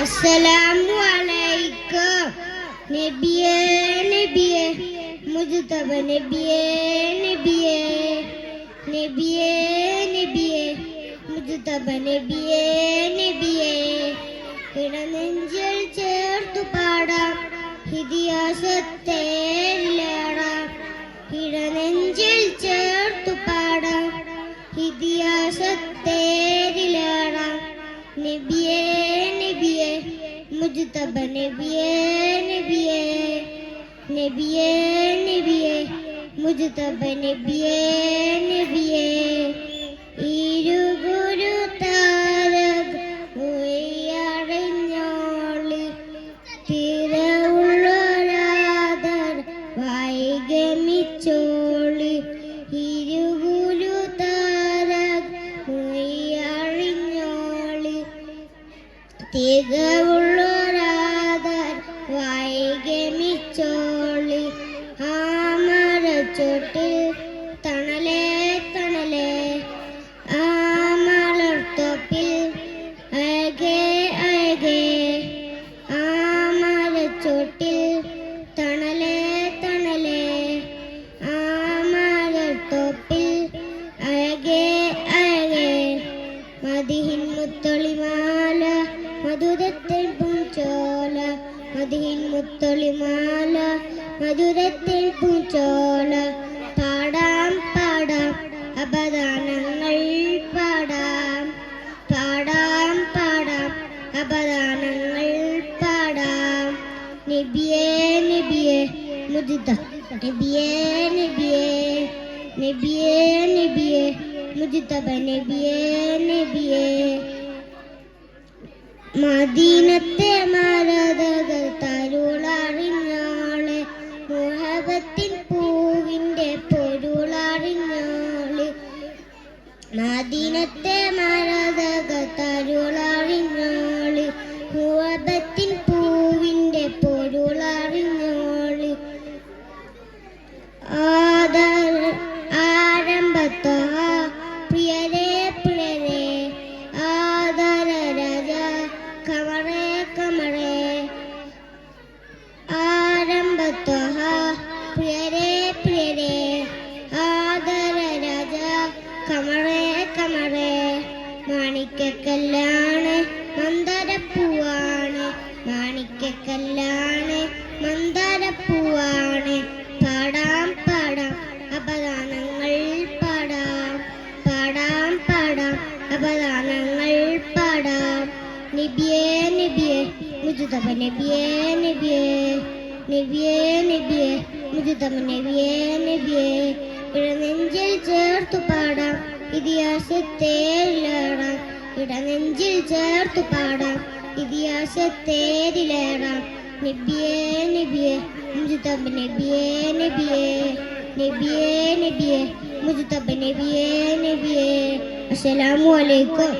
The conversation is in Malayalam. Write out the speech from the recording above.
അസ്സലാമു അലൈക്കും നബിയേ നബിയേ. മുജ്തബ നബിയേ നബിയേ. നബിയേ നബിയേ. മുജ്തബ നബിയേ നബിയേ. ഇടനെഞ്ചിൽ ചേർത്തു പാടാം. ഇതിഹാസത്തേരിലേറാം മുജ്തബ നബിയേ നബിയേ നബിയേ നബിയേ മുജ്തബ നബിയേ നബിയേ ഇരുഗുരു താരക ഉയറിഞ്ഞോളി തിരവുള്ളൊരാദർ വൈഗമിച്ചോളി ഇരുഗുരു താരക ഉയറിഞ്ഞോളി തികവുള്ളൊരാദർ മധുരത്തിൽ പൂച്ചോല മതിഹിൻ മുത്തൊളിമാല. മധുരത്തിൽ പൂച്ചോല പാടാം പാടാം. അപദാനങ്ങൾ പാടാം. പാടാം പാടാം. അപദാനങ്ങൾ പാടാം. നബിയേ നബിയേ മുദിത. നബിയേ നബിയേ നബിയേ നബിയേ മുദിതബ നബിയേ നബിയേ. മദീനത്തെ മരതകൾ തരുളറിഞ്ഞാളെ. മുഹബത്തിൻ പൂവിന്റെ പൊരുളറിഞ്ഞാൾ. മദീനത്തെ മരതകൾ കമറേ മാണിക്കല്ലാണ് മന്ദരപ്പൂവാണ്. മാണിക്കക്കല്ലാണ് മന്ദരപ്പൂവാണ്. പാടാം പാടാം അപദാനങ്ങൾ പാടാം. പാടാം പാടാം അപദാനങ്ങൾ പാടാം. നിബിയേ നിബിയേ മുജുതബ നബിയേ നബിയേ. നബിയേ നബിയേ മുജുതബ നബിയേ നബിയേ. ഇടനെഞ്ചിൽ ചേർത്തു പാടാം. ഇതിഹാസത്തേരിലേറാം ഇടനെഞ്ചിൽ ചേർത്തു പാടാം. ഇതിഹാസത്തേരിലേടാം നബിയേ നബിയേ മുജുതബ് നബിയേ നബിയേ നബിയേ നബിയേ മുജുതബ് നബിയേ നബിയേ. അസ്സലാമു അലൈക്കും.